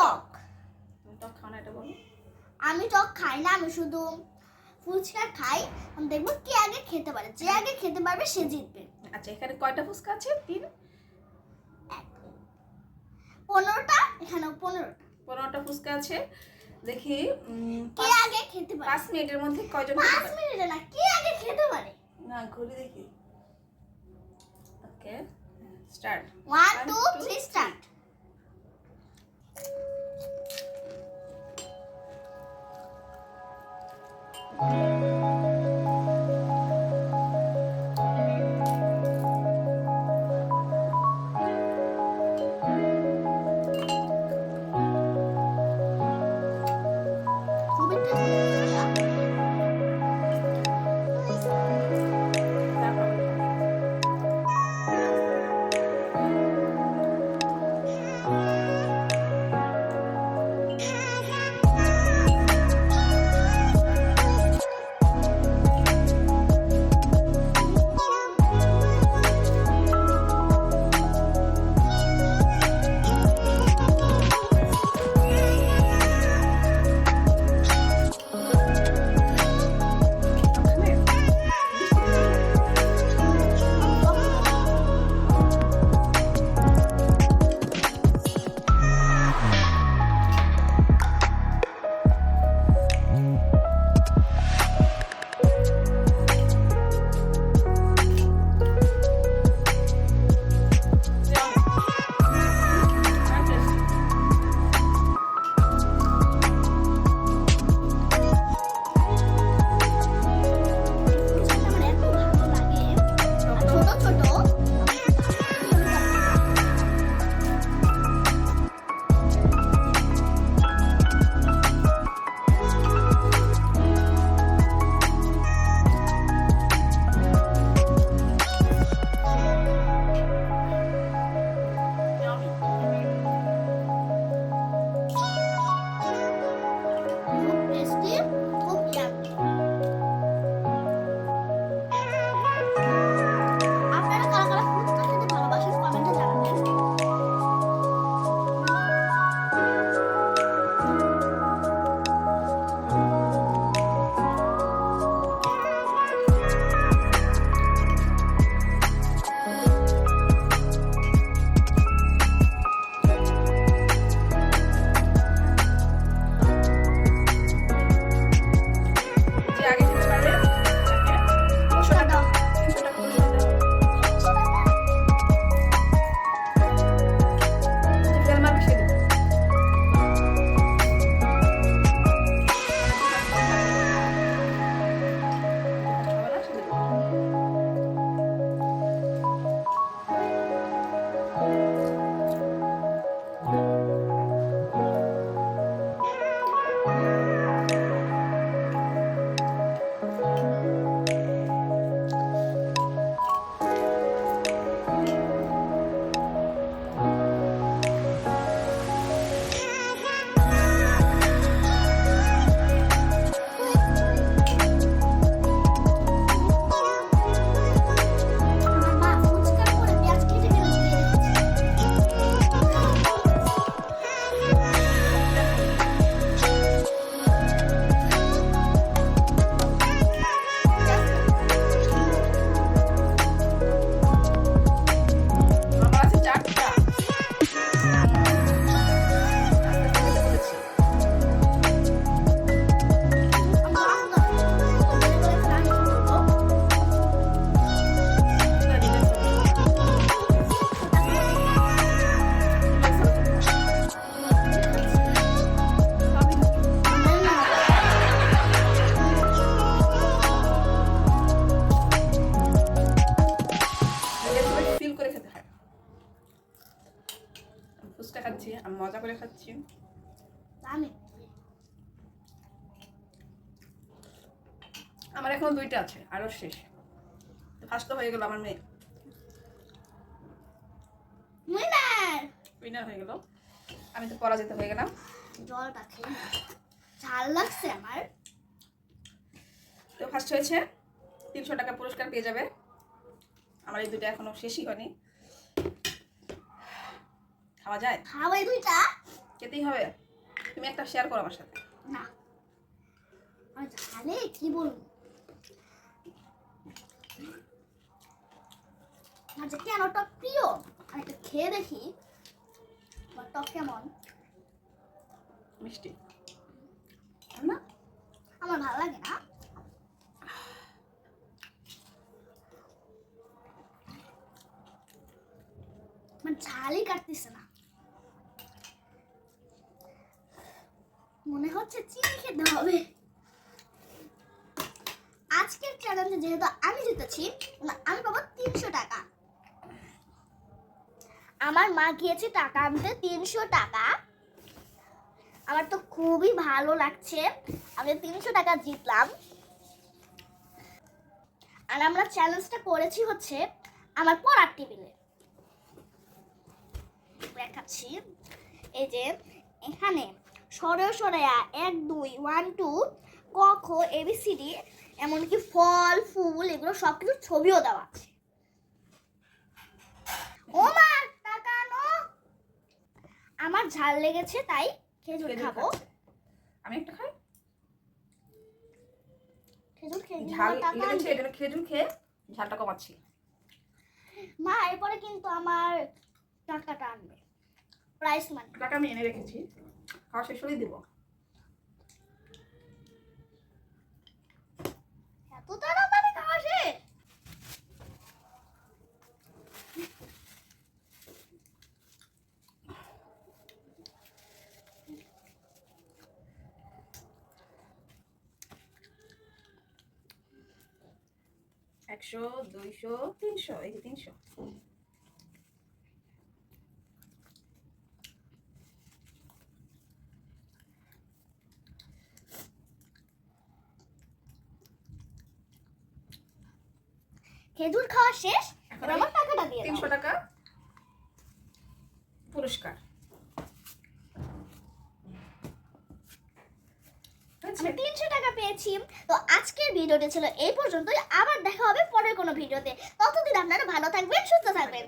টক। খাও না এটা বলো। আমি টক খাই না আমি শুধু ফুচকা খাই। আমি দেখব কে আগে খেতে পারে যে আগে খেতে পারবে সে জিতবে। আচ্ছা এখানে কয়টা ফুচকা আছে? তিন? পনেরোটা? এখানেও পনেরোটা। পনেরোটা ফুচকা আছে। দেখি কে আগে খেতে পারে? পাঁচ মিনিটের মধ্যে কয়জন পাঁচ মিনিটে না কে আগে খেতে পারে? না ঘুরে দেখি। Okay start one two three start fuchka খাচ্ছি আমি মজা করে খাচ্ছি। আমি? আমার এখন দুইটা আছে আরও শেষ। ফার্স্ট তো হয়ে গেল আমার মেয়ে। উইনার হয়ে গেল। আমি তো পরাজিত হয়ে গেলাম। জলটা খেয়ে নাও। ঝাল লাগছে আমার। তো ফার্স্ট হয়েছে তিনশো টাকা পুরস্কার পেয়ে যাবে। আমার এই দুটো এখনও শেষই হয়নি। খাওয়া যায়? খাওয়াই দুইটা। খেতেই হবে। তুমি একটা শেয়ার করো আমার সাথে। না। ঝালে কি বলব? যে কেন টক প্রিয়? আর একটু খেয়ে দেখি। টক কেমন? মিষ্টি। না? আমার ভালো লাগে না। আমার ঝালই কাটতেছে না। মনে হচ্ছে চিনি খেতে হবে। আজকের চ্যালেঞ্জে যেহেতু আমি জিতেছি আমি পাবো তিনশো টাকা। আমার মা গিয়েছে টাকা আনতে, তিনশো টাকা। আমার তো খুবই ভালো লাগছে। আমি তিনশো টাকা জিতলাম। আর আমরা চ্যালেঞ্জটা করেছি হচ্ছে আমার পড়ার টেবিলে। দেখাচ্ছি। এই যে, এখানে সরে সরে এক দুই ওয়ান টু ক খ এবিসিডি এমনকি ফল ফুল এগুলো সব কিছু ছবিও দেওয়া আছে। ও মা টাকা আনো আমার ঝাল লেগেছে তাই খেজুর খাব। আমি একটা খাই? খেজুর খেয়ে ঝাল লেগেছে জন্য খেজুর খেয়ে ঝালটা কমাচ্ছি। মা এরপরে কিন্তু আমার টাকাটা আনবে। প্রাইস মানি টাকা আমি এনে রেখেছি। খাওয়া শেষ হলেই দেবো। এত তাড়াতাড়ি খাওয়া শেষ? একশো দুইশো তিনশো এই যে তিনশো। খেজুর খাওয়া শেষ এখন আমার টাকাটা দিয়ে তিনশো টাকা পুরস্কার। আমি তিনশো টাকা পেয়েছি। তো আজকের ভিডিওটি ছিল এই পর্যন্তই। আবার দেখা হবে পরের কোনো ভিডিওতে। ততদিন আপনারা ভালো থাকবেন সুস্থ থাকবেন।